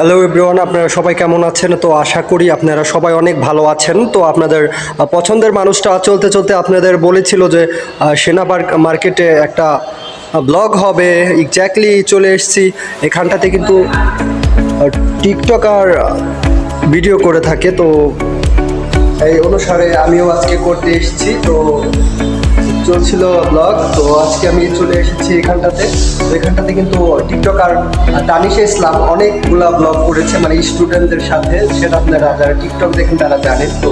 Hello everyone আপনারা সবাই কেমন আছেন? তো আশা করি আপনারা সবাই অনেক ভালো আছেন। তো আপনাদের পছন্দের মানুষটা চলতে চলতে আপনাদের বলেছিল যে সেনা পার্ক মার্কেটে একটা ব্লগ হবে। এক্স্যাক্টলি চলে এসেছি। এখানটাতে কিন্তু টিকটক আর ভিডিও করে থাকে। তো এই অনুসারে আমিও আজকে করতে এসেছি। তো চলছিল ব্লগ তো আজকে আমি চলে এসেছি এখানটাতে। তো এখানটাতে কিন্তু টিকটকার তানিশা ইসলাম অনেকগুলা ব্লগ করেছে মানে স্টুডেন্টদের সাথে। সেটা আপনারা যারা টিকটক দেখেন তারা জানেন। তো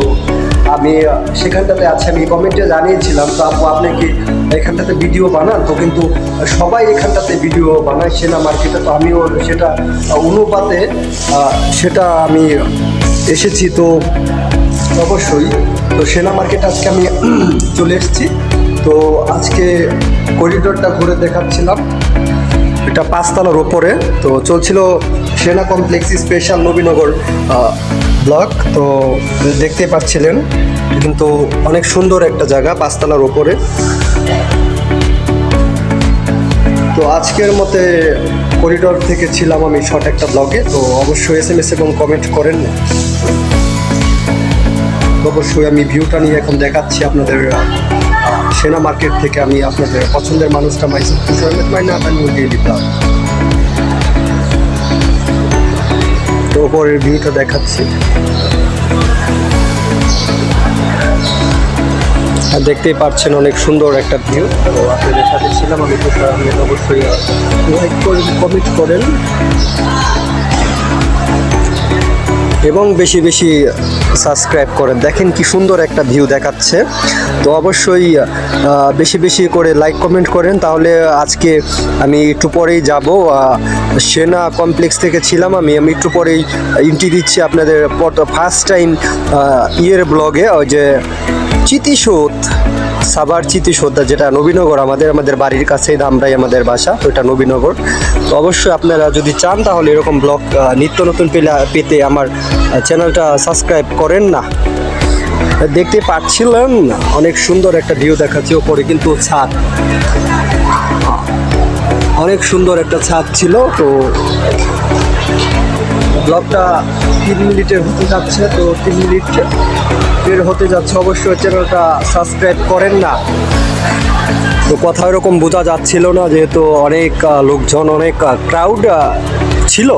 আমি সেখানটাতে আছে, আমি কমেন্টে জানিয়েছিলাম, তো আপু, আপনি কি এখানটাতে ভিডিও বানান? তো কিন্তু সবাই এখানটাতে ভিডিও বানায় সেনা মার্কেটে। তো আমিও সেটা অনুপাতে সেটা আমি এসেছি। তো অবশ্যই, তো সেনা মার্কেট আজকে আমি চলে এসেছি। তো আজকে করিডোরটা ঘুরে দেখাচ্ছিলাম। এটা পাঁচতলার ওপরে। তো চলছিল সেনা কমপ্লেক্স স্পেশাল নবীনগর ব্লক তো দেখতে পাচ্ছিলেন কিন্তু অনেক সুন্দর একটা জায়গা পাঁচতলার ওপরে। তো আজকের মতে করিডোর থেকে ছিলাম আমি শর্ট একটা ব্লগে তো অবশ্যই এস এম এস এবং কমেন্ট করেন। অবশ্যই আমি ভিউটা নিয়ে এখন দেখাচ্ছি আপনাদের। সেনা মার্কেট থেকে আমি আপনাদের পছন্দের মানুষটা মাইসেল তুষার মাইনা আমি দিয়ে দিতাম তো ওপরের ভিউটা দেখাচ্ছি। আর দেখতেই পাচ্ছেন অনেক সুন্দর একটা ভিউ তো আপনাদের সাথে ছিলাম, আমি আহমেদ অবশ্যই লাইক করেন কমেন্ট করেন। এবং বেশি বেশি সাবস্ক্রাইব করেন দেখেন কি সুন্দর একটা ভিউ দেখাচ্ছে। তো অবশ্যই বেশি বেশি করে লাইক কমেন্ট করেন, তাহলে আজকে আমি একটু পরেই যাব। সেনা কমপ্লেক্স থেকে ছিলাম আমি আমি একটু পরেই ইন্টি দিচ্ছি আপনাদের ফার্স্ট টাইম ইয়ের ব্লগে ওই যে চিতিসোদ সাবার চিতিসোদ্দা যেটা নবীনগর, আমাদের আমাদের বাড়ির কাছেই ধামরাই আমাদের বাসা এটা নবীনগর। তো অবশ্যই আপনারা যদি চান তাহলে এরকম ব্লগ নিত্য নতুন পেলে পেতে আমার চ্যানেলটা সাবস্ক্রাইব করেন না। দেখতে পাচ্ছিলেন, অনেক সুন্দর একটা ভিউ দেখাচ্ছি ওপরে কিন্তু ছাদ। অনেক সুন্দর একটা ছাদ ছিল, তো ব্লগটা তিন মিনিটের হতে যাচ্ছে, তো তিন মিনিট এর হতে যাচ্ছে। অবশ্যই চ্যানেলটা সাবস্ক্রাইব করেন না। তো কথা এরকম বোঝা যাচ্ছিল না, যেহেতু অনেক লোকজন, অনেক ক্রাউড ছিল।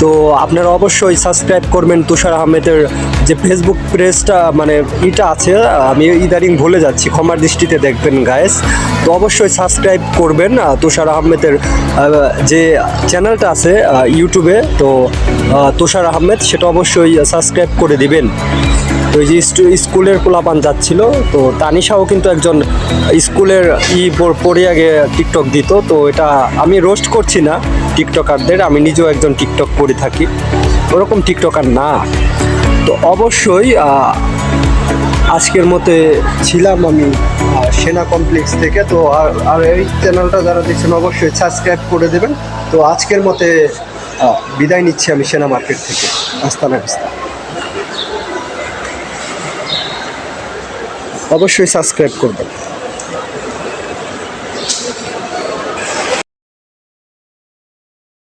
তো আপনারা অবশ্যই সাবস্ক্রাইব করবেন তুষার আহমেদের যে ফেসবুক পেজটা মানে ইটা আছে, আমি ইদারিং ভুলে যাচ্ছি, ক্ষমার দৃষ্টিতে দেখবেন গায়েস তো অবশ্যই সাবস্ক্রাইব করবেন তুষার আহমেদের যে চ্যানেলটা আছে ইউটিউবে তো তুষার আহমেদ, সেটা অবশ্যই সাবস্ক্রাইব করে দিবেন। তো যে স্কুলের পোলাপান যাচ্ছিল, তো তানিশাও কিন্তু একজন স্কুলের ই পড়ে আগে টিকটক দিত, তো এটা আমি রোস্ট করছি না। টিকটকারদের, আমি নিজেও একজন টিকটক করে থাকি। ওরকম টিকটকার না। তো অবশ্যই আজকের মতে ছিলাম আমি সেনা কমপ্লেক্স থেকে। তো আর এই চ্যানেলটা যারা দেখছেন, অবশ্যই সাবস্ক্রাইব করে দেবেন। তো আজকের মতে বিদায় নিচ্ছি আমি সেনা মার্কেট থেকে। আস্তানা বিস্তা অবশ্যই সাবস্ক্রাইব করবেন।